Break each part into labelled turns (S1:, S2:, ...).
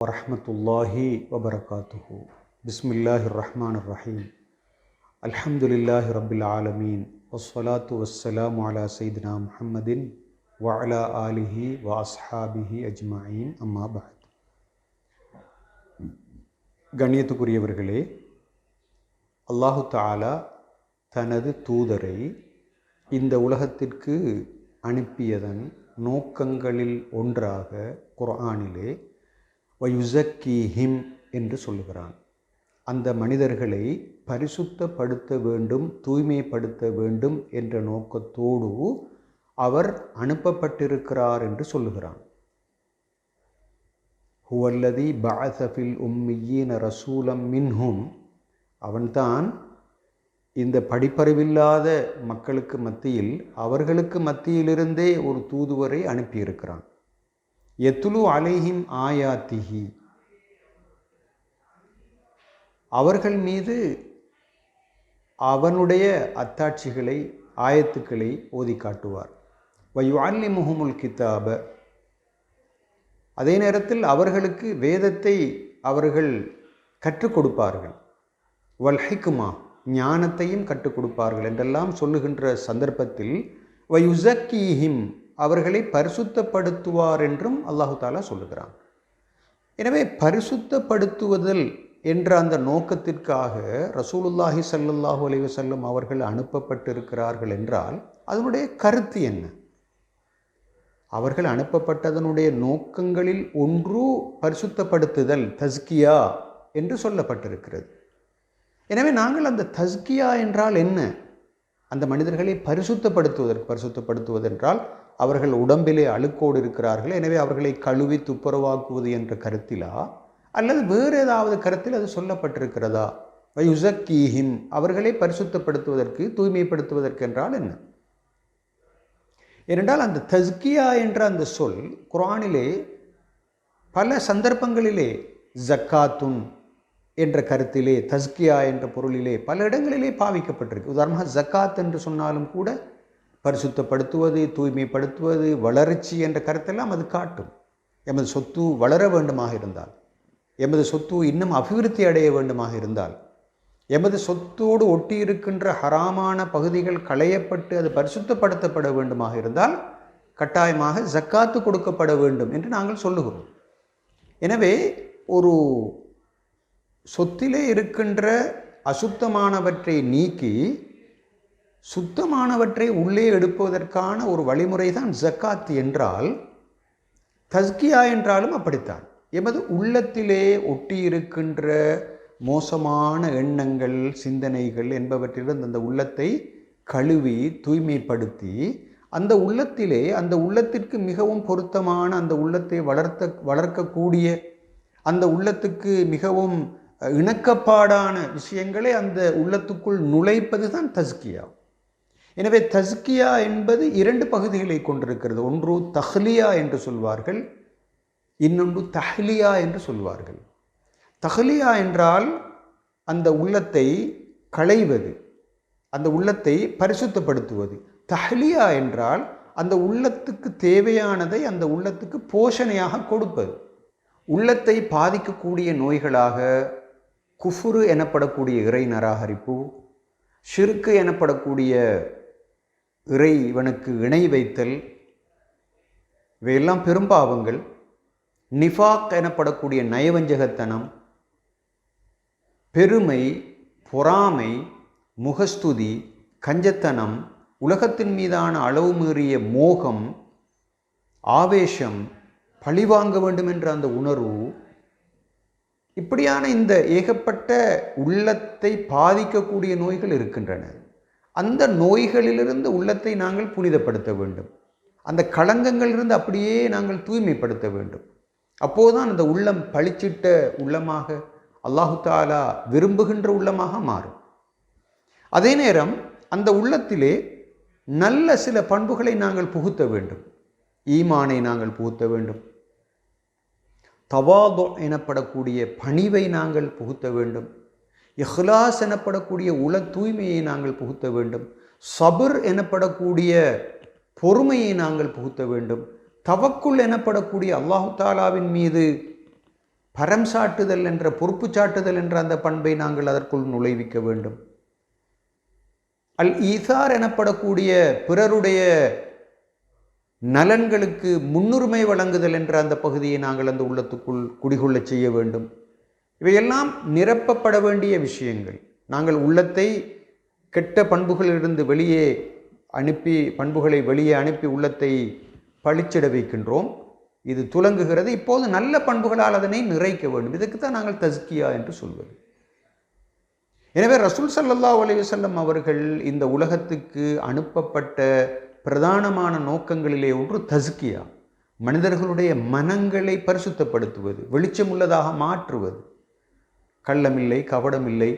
S1: வரமத்துல்லாஹி வபரகாத்துஹு. பிஸ்மில்லாஹி ரஹ்மான் ரஹீம் அல்ஹம்துலில்லாஹி ரபில் ஆலமீன். ஒஸ்வலாத்து வஸ்ஸலாம் அலா சைதினா முஹம்மதின் வஅலா ஆலிஹி வாஸ்ஹாபிஹி அஜ்மாயின். அம்மா பஹத். கண்ணியத்துக்குரியவர்களே அல்லாஹு தாலா தனது தூதரை இந்த உலகத்திற்கு அனுப்பியதன் நோக்கங்களில் ஒன்றாக குர்ஆனிலே வயுசக்கி ஹிம் என்று சொல்லுகிறான். அந்த மனிதர்களை பரிசுத்தப்படுத்த வேண்டும் தூய்மைப்படுத்த வேண்டும் என்ற நோக்கத்தோடு அவர் அனுப்பப்பட்டிருக்கிறார் என்று சொல்லுகிறான். ஹுவல்லதி பாசஃபில் உம்மியீன ரசூலம் மின்ஹும் அவன்தான் இந்த படிப்பறிவில்லாத மக்களுக்கு மத்தியில் அவர்களுக்கு மத்தியிலிருந்தே ஒரு தூதுவரை அனுப்பியிருக்கிறான். எத்துலு அலைஹிம் ஆயாத்திஹி. அவர்கள் மீது அவனுடைய அத்தாட்சிகளை ஆயத்துக்களை ஓதி காட்டுவார். வயுவான்லி முகமுல் கித்தாப. அதே நேரத்தில் அவர்களுக்கு வேதத்தை அவர்கள் கற்றுக் கொடுப்பார்கள். வல்ஹிக்குமா ஞானத்தையும் கற்றுக் கொடுப்பார்கள் என்றெல்லாம் சொல்லுகின்ற சந்தர்ப்பத்தில் வயுசக்கீஹிம் அவர்களை பரிசுத்தப்படுத்துவார் என்றும் அல்லாஹு தாலா சொல்லுகிறான். எனவே பரிசுத்தப்படுத்துவதல் என்ற அந்த நோக்கத்திற்காக ரசூலுல்லாஹி சல்லுல்லாஹு அலைஹி செல்லும் அவர்கள் அனுப்பப்பட்டிருக்கிறார்கள் என்றால் அதனுடைய கருத்து என்ன? அவர்கள் அனுப்பப்பட்டதனுடைய நோக்கங்களில் ஒன்று பரிசுத்தப்படுத்துதல் தஸ்கியா என்று சொல்லப்பட்டிருக்கிறது. எனவே நாங்கள் அந்த தஸ்கியா என்றால் என்ன? அந்த மனிதர்களை பரிசுத்தப்படுத்துவதற்கு பரிசுத்தப்படுத்துவதென்றால் அவர்கள் உடம்பிலே அழுக்கோடு இருக்கிறார்கள் எனவே அவர்களை கழுவி துப்புரவாக்குவது என்ற கருத்திலா? அல்லது வேறு ஏதாவது கருத்தில் அது சொல்லப்பட்டிருக்கிறதா? வயுசக்கீஹிம் அவர்களை பரிசுத்தப்படுத்துவதற்கு தூய்மைப்படுத்துவதற்கு என்றால் என்ன? ஏனென்றால் அந்த தஸ்கியா என்ற அந்த சொல் குரானிலே பல சந்தர்ப்பங்களிலே ஜக்காத்துன் என்ற கருத்திலே தஸ்கியா என்ற பொருளிலே பல இடங்களிலே பாவிக்கப்பட்டிருக்கு. உதாரணமாக ஜக்காத் என்று சொன்னாலும் கூட பரிசுத்தப்படுத்துவது தூய்மைப்படுத்துவது வளர்ச்சி என்ற கருத்தெல்லாம் அது காட்டும். எமது சொத்து வளர வேண்டுமாக இருந்தால் எமது சொத்து இன்னும் அபிவிருத்தி அடைய வேண்டுமாக இருந்தால் எமது சொத்தோடு ஒட்டி இருக்கின்ற ஹராமான பகுதிகள் களையப்பட்டு அது பரிசுத்தப்படுத்தப்பட வேண்டுமாக இருந்தால் கட்டாயமாக ஜக்காத்து கொடுக்கப்பட வேண்டும் என்று நாங்கள் சொல்லுகிறோம். எனவே ஒரு சொத்திலே இருக்கின்ற அசுத்தமானவற்றை நீக்கி சுத்தமானவற்றை உள்ளே எடுப்பதற்கான ஒரு வழிமுறை தான் ஜக்காத் என்றால் தஸ்கியா என்றாலும் அப்படித்தான். எமது உள்ளத்திலே ஒட்டியிருக்கின்ற மோசமான எண்ணங்கள் சிந்தனைகள் என்பவற்றிலிருந்து அந்த உள்ளத்தை கழுவி தூய்மைப்படுத்தி அந்த உள்ளத்திலே அந்த உள்ளத்திற்கு மிகவும் பொருத்தமான அந்த உள்ளத்தை வளர்த்த வளர்க்கக்கூடிய அந்த உள்ளத்துக்கு மிகவும் இணக்கப்பாடான விஷயங்களை அந்த உள்ளத்துக்குள் நுழைப்பது தான் தஸ்கியா. எனவே தஸ்கியா என்பது இரண்டு பகுதிகளை கொண்டிருக்கிறது. ஒன்று தஹ்லியா என்று சொல்வார்கள் இன்னொன்று தஹ்லியா என்று சொல்வார்கள். தஹ்லியா என்றால் அந்த உள்ளத்தை களைவது அந்த உள்ளத்தை பரிசுத்தப்படுத்துவது. தஹ்லியா என்றால் அந்த உள்ளத்துக்கு தேவையானதை அந்த உள்ளத்துக்கு போஷணையாக கொடுப்பது. உள்ளத்தை பாதிக்கக்கூடிய நோய்களாக குஃபுரு எனப்படக்கூடிய இறை நராகரிப்பு ஷிருக்கு எனப்படக்கூடிய இறை இவனுக்கு இணை வைத்தல் இவையெல்லாம் பெரும்பாவங்கள் நிஃபாக் எனப்படக்கூடிய நயவஞ்சகத்தனம் பெருமை பொறாமை முகஸ்துதி கஞ்சத்தனம் உலகத்தின் மீதான அளவு மீறிய மோகம் ஆவேசம் பழிவாங்க வேண்டும் என்ற அந்த உணர்வு இப்படியான இந்த ஏகப்பட்ட உள்ளத்தை பாதிக்கக்கூடிய நோய்கள் இருக்கின்றன. அந்த நோய்களிலிருந்து உள்ளத்தை நாங்கள் புனிதப்படுத்த வேண்டும். அந்த களங்கங்களிலிருந்து அப்படியே நாங்கள் தூய்மைப்படுத்த வேண்டும். அப்போதுதான் அந்த உள்ளம் பளிச்சிட்ட உள்ளமாக அல்லாஹு தாலா விரும்புகின்ற உள்ளமாக மாறும். அதே நேரம் அந்த உள்ளத்திலே நல்ல சில பண்புகளை நாங்கள் புகுத்த வேண்டும். ஈமானை நாங்கள் புகுத்த வேண்டும். தவாதோ எனப்படக்கூடிய பணிவை நாங்கள் புகுத்த வேண்டும். இஹ்லாஸ் எனப்படக்கூடிய உல தூய்மையை நாங்கள் புகுத்த வேண்டும். சபுர் எனப்படக்கூடிய பொறுமையை நாங்கள் புகுத்த வேண்டும். தவக்குள் எனப்படக்கூடிய அல்லாஹு தாலாவின் மீது பரம் சாட்டுதல் என்ற பொறுப்பு சாட்டுதல் என்ற அந்த பண்பை நாங்கள் அதற்குள் நுழைவிக்க வேண்டும். அல் ஈசார் எனப்படக்கூடிய பிறருடைய நலன்களுக்கு முன்னுரிமை வழங்குதல் என்ற அந்த பகுதியை நாங்கள் அந்த உள்ளத்துக்குள் குடிகொள்ளச் செய்ய வேண்டும். இவையெல்லாம் நிரப்பப்பட வேண்டிய விஷயங்கள். நாங்கள் உள்ளத்தை கெட்ட பண்புகளிலிருந்து வெளியே அனுப்பி பண்புகளை வெளியே அனுப்பி உள்ளத்தை பளிச்சிட வைக்கின்றோம். இது துலங்குகிறது. இப்போது நல்ல பண்புகளால் அதனை நிறைக்க வேண்டும். இதுக்கு தான் நாங்கள் தஸ்கியா என்று சொல்வது. எனவே ரசூல் சல்லல்லா அலைவசல்லம் அவர்கள் இந்த உலகத்துக்கு அனுப்பப்பட்ட பிரதானமான நோக்கங்களிலே ஒன்று தஸ்கியா. மனிதர்களுடைய மனங்களை பரிசுத்தப்படுத்துவது வெளிச்சமுள்ளதாக மாற்றுவது. கள்ளமில்லை கவடமில்லை.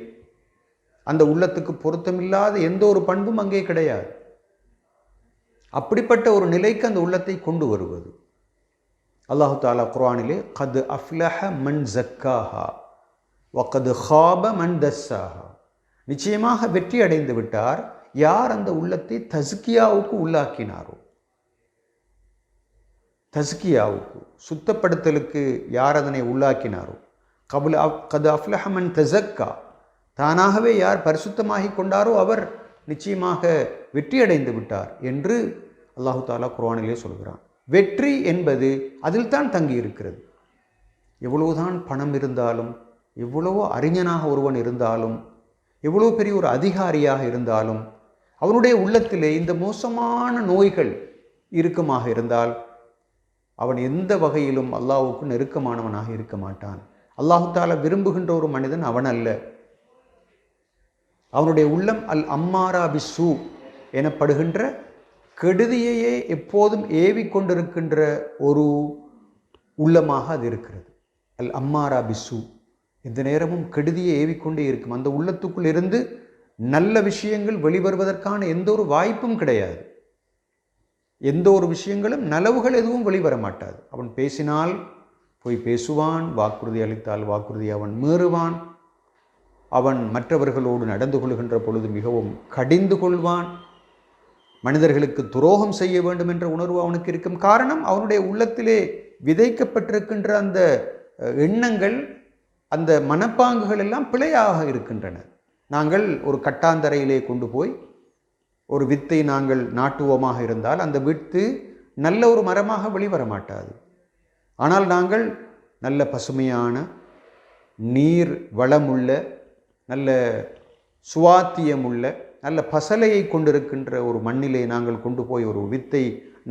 S1: அந்த உள்ளத்துக்கு பொருத்தமில்லாத எந்த ஒரு பண்பும் அங்கே கிடையாது. அப்படிப்பட்ட ஒரு நிலைக்கு அந்த உள்ளத்தை கொண்டு வருவது. அல்லாஹு தாலா குர்ஆனிலே கது அஃப்லஹ மண் ஜக்காஹா வக்கது ஹாப மன் தஸ்ஸாஹா. நிச்சயமாக வெற்றி அடைந்து விட்டார். யார் அந்த உள்ளத்தை தஸ்கியாவுக்கு உள்ளாக்கினாரோ? தஸ்கியாவுக்கு சுத்தப்படுத்தலுக்கு யார் அதனை உள்ளாக்கினாரோ? கபுல் கது அஃப்லஹமன் தசக்கா தானாகவே யார் பரிசுத்தமாகி கொண்டாரோ அவர் நிச்சயமாக வெற்றியடைந்து விட்டார் என்று அல்லாஹு தாலா குர்வானிலே சொல்கிறான். வெற்றி என்பது அதில் தான் தங்கி இருக்கிறது எவ்வளவுதான் பணம் இருந்தாலும் எவ்வளவோ அறிஞனாக ஒருவன் இருந்தாலும் எவ்வளோ பெரிய ஒரு அதிகாரியாக இருந்தாலும் அவனுடைய உள்ளத்திலே இந்த மோசமான நோய்கள் இறுக்கமாக இருந்தால் அவன் எந்த வகையிலும் அல்லாஹுக்கு நெருக்கமானவனாக இருக்க மாட்டான். அல்லாஹுத்தால விரும்புகின்ற ஒரு மனிதன் அவன் அல்ல. அவனுடைய உள்ளம் அல் அம்மாரா பிசு எனப்படுகின்ற கெடுதியையே எப்போதும் ஏவி கொண்டிருக்கின்ற ஒரு உள்ளமாக அது இருக்கிறது. அல் அம்மாரா பிசு இந்த நேரமும் கெடுதியை ஏவிக்கொண்டே இருக்கும். அந்த உள்ளத்துக்குள் இருந்து நல்ல விஷயங்கள் வெளிவருவதற்கான எந்த ஒரு வாய்ப்பும் கிடையாது. எந்த ஒரு விஷயங்களும் நலவுகள் எதுவும் வெளிவர மாட்டாது. அவன் பேசினால் போய் பேசுவான் வாக்குறுதி அளித்தால் வாக்குறுதி அவன் மீறுவான். அவன் மற்றவர்களோடு நடந்து கொள்கின்ற பொழுது மிகவும் கடிந்து கொள்வான். மனிதர்களுக்கு துரோகம் செய்ய வேண்டும் என்ற உணர்வு அவனுக்கு இருக்கும் காரணம் அவனுடைய உள்ளத்திலே விதைக்கப்பட்டிருக்கின்ற அந்த எண்ணங்கள் அந்த மனப்பாங்குகள் எல்லாம் பிழையாக இருக்கின்றன. நாங்கள் ஒரு கட்டாந்தரையிலே கொண்டு போய் ஒரு வித்தை நாங்கள் நாட்டுவோமாக இருந்தால் அந்த வித்து நல்ல ஒரு மரமாக வெளிவர மாட்டாது. ஆனால் நாங்கள் நல்ல பசுமையான நீர் வளமுள்ள நல்ல சுவாத்தியமுள்ள நல்ல பசலையை கொண்டிருக்கின்ற ஒரு மண்ணிலே நாங்கள் கொண்டு போய் ஒரு வித்தை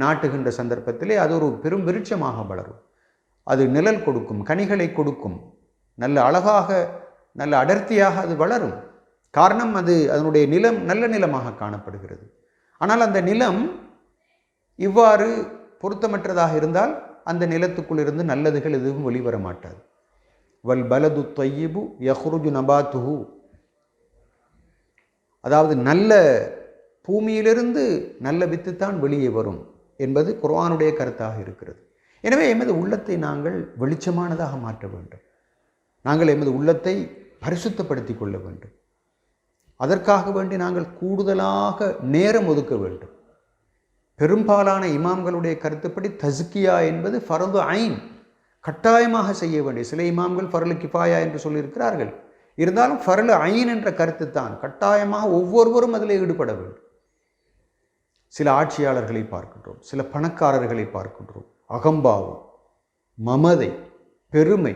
S1: நாட்டுகின்ற சந்தர்ப்பத்திலே அது ஒரு பெரும் விருட்சமாக வளரும். அது நிழல் கொடுக்கும் கனிகளை கொடுக்கும் நல்ல அழகாக நல்ல அடர்த்தியாக அது வளரும். காரணம் அது அதனுடைய நிலம் நல்ல நிலமாக காணப்படுகிறது. ஆனால் அந்த நிலம் இவ்வாறு பொருத்தமற்றதாக இருந்தால் அந்த நிலத்துக்குள்ளிருந்து நல்லதுகள் எதுவும் வெளிவர மாட்டாது வல் பலது தொய்யிபு யஹ்ருஜு நபாத்துஹு. அதாவது நல்ல பூமியிலிருந்து நல்ல வித்து தான் வெளியே வரும் என்பது குர்ஆனுடைய கருத்தாக இருக்கிறது. எனவே எமது உள்ளத்தை நாங்கள் வெளிச்சமானதாக மாற்ற வேண்டும். நாங்கள் எமது உள்ளத்தை பரிசுத்தப்படுத்தி கொள்ள வேண்டும். அதற்காக வேண்டி நாங்கள் கூடுதலாக நேரம் ஒதுக்க வேண்டும். பெரும்பாலான இமாம்களுடைய கருத்துப்படி தஸ்கியா என்பது ஃபரது ஐன். கட்டாயமாக செய்ய வேண்டிய சில இமாம்கள் ஃபரலு கிஃபாயா என்று சொல்லியிருக்கிறார்கள். இருந்தாலும் ஃபரலு ஐன் என்ற கருத்து தான் கட்டாயமாக ஒவ்வொருவரும் அதில் ஈடுபட வேண்டும். சில ஆட்சியாளர்களை பார்க்கின்றோம் சில பணக்காரர்களை பார்க்கின்றோம். அகம்பாவம் மமதை பெருமை.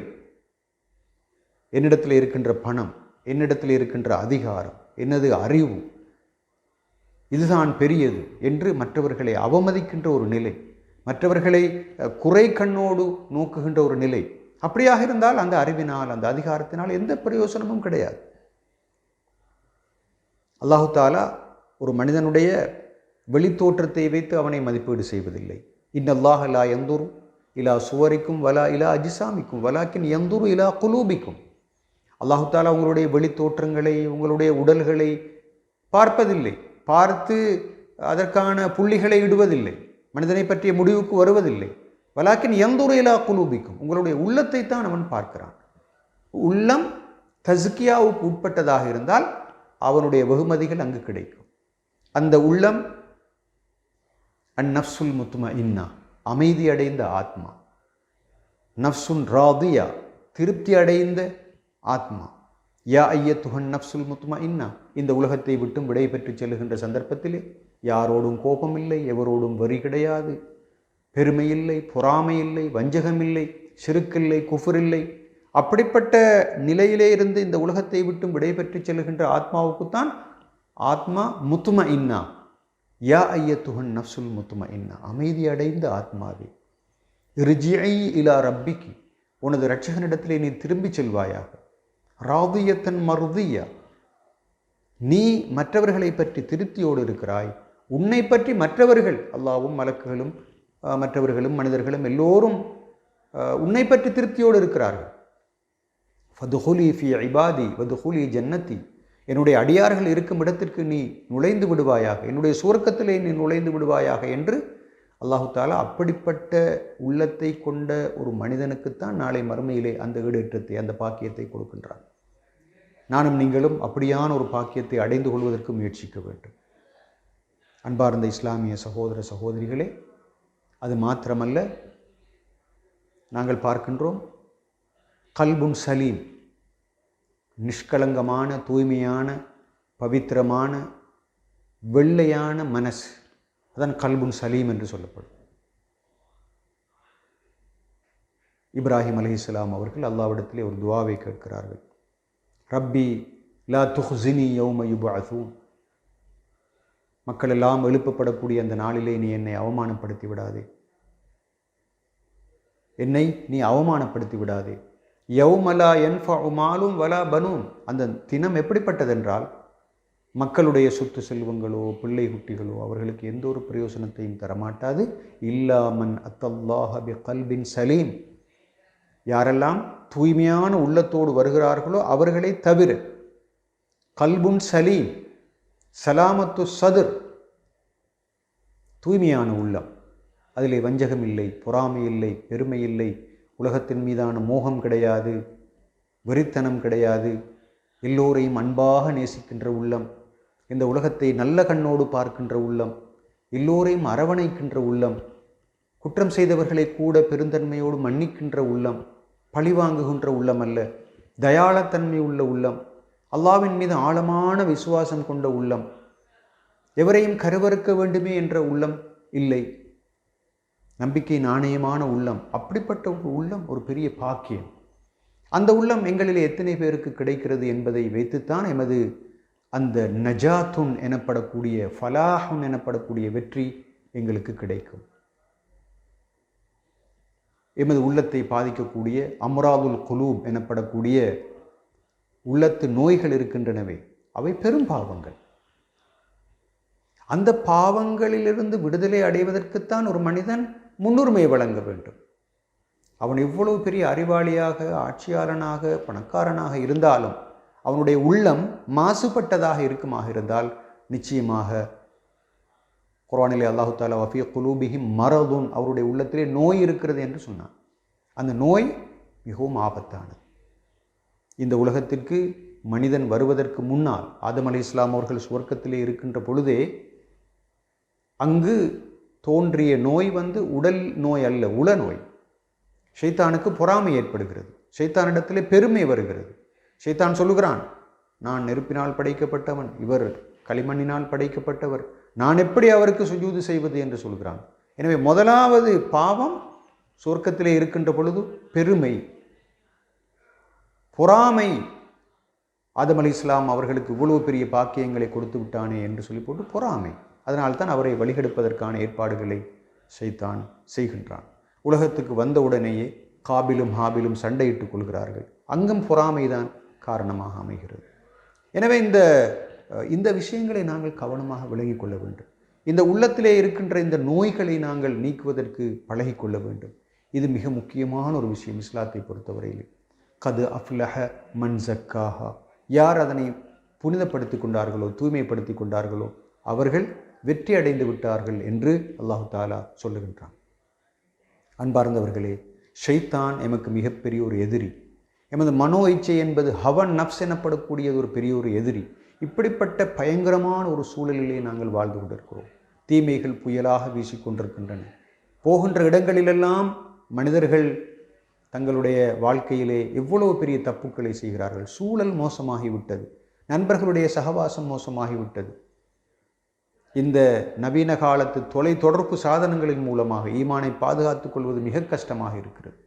S1: என்னிடத்தில் இருக்கின்ற பணம் என்னிடத்தில் இருக்கின்ற அதிகாரம் என்னது அறிவு இதுதான் பெரியது என்று மற்றவர்களை அவமதிக்கின்ற ஒரு நிலை மற்றவர்களை குறை கண்ணோடு நோக்குகின்ற ஒரு நிலை. அப்படியாக இருந்தால் அந்த அறிவினால் அந்த அதிகாரத்தினால் எந்த பிரயோசனமும் கிடையாது. அல்லாஹு தாலா ஒரு மனிதனுடைய வெளித்தோற்றத்தை வைத்து அவனை மதிப்பீடு செய்வதில்லை. இன்னல்லாஹ் லா எந்தூரும் இலா சுவரிக்கும் வலா இலா அஜிசாமிக்கும் வலாக்கின் எந்தூரு இலா குலூபிக்கும். அல்லாஹு தாலா உங்களுடைய வெளித்தோற்றங்களை உங்களுடைய உடல்களை பார்ப்பதில்லை. பார்த்து அதற்கான புள்ளிகளை இடுவதில்லை. மனிதனை பற்றிய முடிவுக்கு வருவதில்லை. வலாக்கின் எந்துரையிலா குலூபிக்கும். உங்களுடைய உள்ளத்தை தான் அவன் பார்க்கிறான். உள்ளம் தஸ்கியாவுக்கு உட்பட்டதாக இருந்தால் அவனுடைய வெகுமதிகள் அங்கு கிடைக்கும். அந்த உள்ளம் அந்நப்சுல் முத்தும இன்னா அமைதி அடைந்த ஆத்மா. நப்சுன் ராதியா திருப்தி அடைந்த ஆத்மா. யா ஐய துஹன் நப்சுல் முத்துமா இன்னா இந்த உலகத்தை விட்டும் விடை பெற்று செல்லுகின்ற சந்தர்ப்பத்திலே யாரோடும் கோபமில்லை எவரோடும் வரி கிடையாது. பெருமை இல்லை பொறாமை இல்லை சிறுக்கில்லை குஃபுரில்லை. அப்படிப்பட்ட நிலையிலே இருந்து இந்த உலகத்தை விட்டும் விடை பெற்று செல்லுகின்ற ஆத்மாவுக்குத்தான் ஆத்மா முத்தும இன்னா யா ஐயத்துகன் நப்சுல் முத்தும இன்னா அமைதி அடைந்த ஆத்மாவே. ரிஜிஐ இலா ரப்பிக்கு. உனது இரட்சகனிடத்திலே நீ திரும்பிச் செல்வாயாக. ராதியத்தன் மருதியா. நீ மற்றவர்களை பற்றி திருப்தியோடு இருக்கிறாய். உன்னை பற்றி மற்றவர்கள் அல்லாவும் மலக்குகளும் மற்றவர்களும் மனிதர்களும் எல்லோரும் உன்னை பற்றி திருப்தியோடு இருக்கிறார்கள். ஃபதுஹுலி ஃபி இபாதி வதுஹுலி ஜன்னத்தி என்னுடைய அடியார்கள் இருக்கும் இடத்திற்கு நீ நுழைந்து விடுவாயாக என்னுடைய சுவர்க்கத்திலே நீ நுழைந்து விடுவாயாக என்று அல்லாஹு தாலா அப்படிப்பட்ட உள்ளத்தை கொண்ட ஒரு மனிதனுக்குத்தான் நாளை மறுமையிலே அந்த ஈடேற்றத்தை அந்த பாக்கியத்தை கொடுக்கின்றான். நானும் நீங்களும் அப்படியான ஒரு பாக்கியத்தை அடைந்து கொள்வதற்கு முயற்சிக்க வேண்டும். அன்பார்ந்த இஸ்லாமிய சகோதர சகோதரிகளே அது மாத்திரமல்ல நாங்கள் பார்க்கின்றோம் கல்புன் சலீம் நிஷ்கலங்கமான தூய்மையான பவித்திரமான வெள்ளையான மனசு அதான் கல்புன் சலீம் என்று சொல்லப்படும். இப்ராஹிம் அலைஹிஸ்ஸலாம் அவர்கள் அல்லாவிடத்திலே ஒரு துவாவை கேட்கிறார்கள். ரப்பி லா துஹ்ஸினி யௌம யுபஅஸூன். மக்கள் எல்லாம் எழுப்பப்படக்கூடிய அந்த நாளிலே நீ என்னை அவமானப்படுத்தி விடாதே. என்னை நீ அவமானப்படுத்தி விடாதே. யௌமலா என்ஃபு மாலும் வலா பனூன். அந்த தினம் எப்படிப்பட்டதென்றால் மக்களுடைய சொத்து செல்வங்களோ பிள்ளை குட்டிகளோ அவர்களுக்கு எந்த ஒரு பிரயோசனத்தையும் தரமாட்டாது. இல்லாமன் அத்தல்லாஹ பி கல்பின் சலீம். யாரெல்லாம் தூய்மையான உள்ளத்தோடு வருகிறார்களோ அவர்களை தவிர கல்புன் சலீம் சலாமத்து சதுர் தூய்மையான உள்ளம். அதிலே வஞ்சகம் இல்லை பொறாமை இல்லை பெருமை இல்லை. உலகத்தின் மீதான மோகம் கிடையாது வெறித்தனம் கிடையாது. எல்லோரையும் அன்பாக நேசிக்கின்ற உள்ளம். இந்த உலகத்தை நல்ல கண்ணோடு பார்க்கின்ற உள்ளம் எல்லோரையும் அரவணைக்கின்ற உள்ளம் குற்றம் செய்தவர்களை கூட பெருந்தன்மையோடு மன்னிக்கின்ற உள்ளம் பழிவாங்குகின்ற உள்ளம் அல்ல தயாளத்தன்மை உள்ள உள்ளம் அல்லாவின் மீது ஆழமான விசுவாசம் கொண்ட உள்ளம். எவரையும் கருவறுக்க வேண்டுமே என்ற உள்ளம் இல்லை. நம்பிக்கை நாணயமான உள்ளம் அப்படிப்பட்ட ஒரு உள்ளம் ஒரு பெரிய பாக்கியம். அந்த உள்ளம் எங்களில் எத்தனை பேருக்கு கிடைக்கிறது என்பதை வைத்துத்தான் எமது அந்த நஜாத்துன் எனப்படக்கூடிய ஃபலாஹுன் எனப்படக்கூடிய வெற்றி எங்களுக்கு கிடைக்கும். எமது உள்ளத்தை பாதிக்கக்கூடிய அமராதுல் குலூப் எனப்படக்கூடிய உள்ளத்து நோய்கள் இருக்கின்றனவே அவை பெரும் பாவங்கள். அந்த பாவங்களிலிருந்து விடுதலை அடைவதற்குத்தான் ஒரு மனிதன் முன்னுரிமை வழங்க வேண்டும். அவன் எவ்வளவு பெரிய அறிவாளியாக ஆட்சியாளனாக பணக்காரனாக இருந்தாலும் அவனுடைய உள்ளம் மாசுபட்டதாக இருக்குமாக இருந்தால் நிச்சயமாக குரானிலே அல்லாஹு தாலா வஃபிய குலூபிஹி மரதுன் அவருடைய உள்ளத்திலே நோய் இருக்கிறது என்று சொன்னான். அந்த நோய் மிகவும் ஆபத்தானது. இந்த உலகத்திற்கு மனிதன் வருவதற்கு முன்னால் ஆதம் அலி இஸ்லாம் அவர்கள் சுவர்க்கத்திலே இருக்கின்ற பொழுதே அங்கு தோன்றிய நோய் வந்து உடல் நோய் அல்ல உள நோய் ஷைத்தானுக்கு பொறாமை ஏற்படுகிறது. ஷைத்தானிடத்திலே பெருமை வருகிறது. சைத்தான் சொல்லுகிறான் நான் நெருப்பினால் படைக்கப்பட்டவன் இவர் களிமண்ணினால் படைக்கப்பட்டவர். நான் எப்படி அவருக்கு சுஜூது செய்வது? என்று சொல்கிறான். எனவே முதலாவது பாவம் சொர்க்கத்திலே இருக்கின்ற பொழுது பெருமை. பொறாமை. ஆதம் அலி இஸ்லாம் அவர்களுக்கு இவ்வளவு பெரிய பாக்கியங்களை கொடுத்து விட்டானே என்று சொல்லி போட்டு பொறாமை. அதனால்தான் அவரை வழிகெடுப்பதற்கான ஏற்பாடுகளை செய்தான் செய்கின்றான். உலகத்துக்கு வந்தவுடனேயே காபிலும் ஹாபிலும் சண்டையிட்டுக் கொள்கிறார்கள். அங்கும் பொறாமைதான். காரணமாக அமைகிறது. எனவே இந்த இந்த விஷயங்களை நாங்கள் கவனமாக விலகிக் கொள்ள வேண்டும். இந்த உள்ளத்திலே இருக்கின்ற இந்த நோய்களை நாங்கள் நீக்குவதற்கு பழகிக்கொள்ள வேண்டும். இது மிக முக்கியமான ஒரு விஷயம் இஸ்லாத்தை பொறுத்தவரையில். கது அஃப்லஹ மன்சக்காஹா யார் அதனை புனிதப்படுத்தி கொண்டார்களோ தூய்மைப்படுத்தி கொண்டார்களோ அவர்கள் வெற்றி அடைந்து விட்டார்கள் என்று அல்லாஹு தாலா சொல்லுகின்றான். அன்பார்ந்தவர்களே ஷைத்தான் எமக்கு மிகப்பெரிய ஒரு எதிரி. எமது மனோ இச்சை என்பது ஹவன் நப்ஸ் எனப்படக்கூடியது ஒரு பெரிய ஒரு எதிரி. இப்படிப்பட்ட பயங்கரமான ஒரு சூழலிலே நாங்கள் வாழ்ந்து கொண்டிருக்கிறோம். தீமைகள் புயலாக வீசிக்கொண்டிருக்கின்றன போகின்ற இடங்களிலெல்லாம் மனிதர்கள் தங்களுடைய வாழ்க்கையிலே எவ்வளவு பெரிய தப்புக்களை செய்கிறார்கள். சூழல் மோசமாகிவிட்டது. நண்பர்களுடைய சகவாசம் மோசமாகிவிட்டது. இந்த நவீன காலத்து தொலை தொடர்பு சாதனங்களின் மூலமாக ஈமானை பாதுகாத்துக் கொள்வது மிக கஷ்டமாக இருக்கிறது.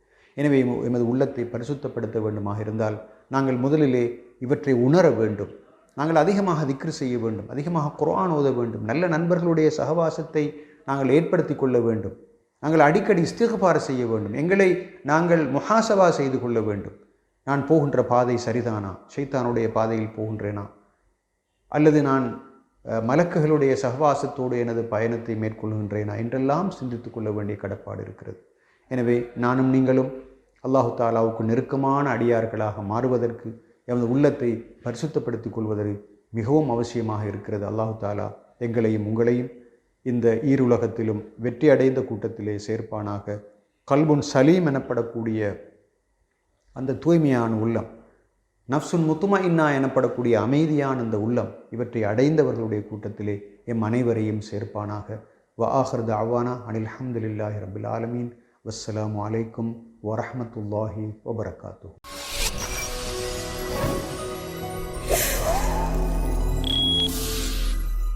S1: எனவே எமது உள்ளத்தை பரிசுத்தப்படுத்த வேண்டுமாக இருந்தால் நாங்கள் முதலிலே இவற்றை உணர வேண்டும். நாங்கள் அதிகமாக திக்ரு செய்ய வேண்டும். அதிகமாக குரான் ஓத வேண்டும். நல்ல நண்பர்களுடைய சகவாசத்தை நாங்கள் ஏற்படுத்தி கொள்ள வேண்டும். நாங்கள் அடிக்கடி இஸ்திகபார செய்ய வேண்டும். எங்களை நாங்கள் முஹாசபா செய்து கொள்ள வேண்டும். நான் போகின்ற பாதை சரிதானா? சைத்தானுடைய பாதையில் போகின்றேனா? அல்லது நான் மலக்குகளுடைய சகவாசத்தோடு எனது பயணத்தை மேற்கொள்கின்றேனா? என்றெல்லாம் சிந்தித்து கொள்ள வேண்டிய கடப்பாடு இருக்கிறது. எனவே நானும் நீங்களும் அல்லாஹு தாலாவுக்கு நெருக்கமான அடியார்களாக மாறுவதற்கு எமது உள்ளத்தை பரிசுத்தப்படுத்திக் கொள்வதற்கு மிகவும் அவசியமாக இருக்கிறது. அல்லாஹு தாலா எங்களையும் உங்களையும் இந்த ஈருலகத்திலும் வெற்றி அடைந்த கூட்டத்திலே சேர்ப்பானாக. கல்புன் சலீம் எனப்படக்கூடிய அந்த தூய்மையான உள்ளம் நஃப்சுன் முத்துமைன்னா எனப்படக்கூடிய அமைதியான இந்த உள்ளம் இவற்றை அடைந்தவர்களுடைய கூட்டத்திலே எம் அனைவரையும் சேர்ப்பானாக. வ ஆஹர்து அவானா அனில் அஹமதுல்லாஹி ரபுல் ஆலமீன். வஸ்ஸலாம் அலைக்கும் வரஹ்மத்துல்லாஹி வபரகாத்துஹு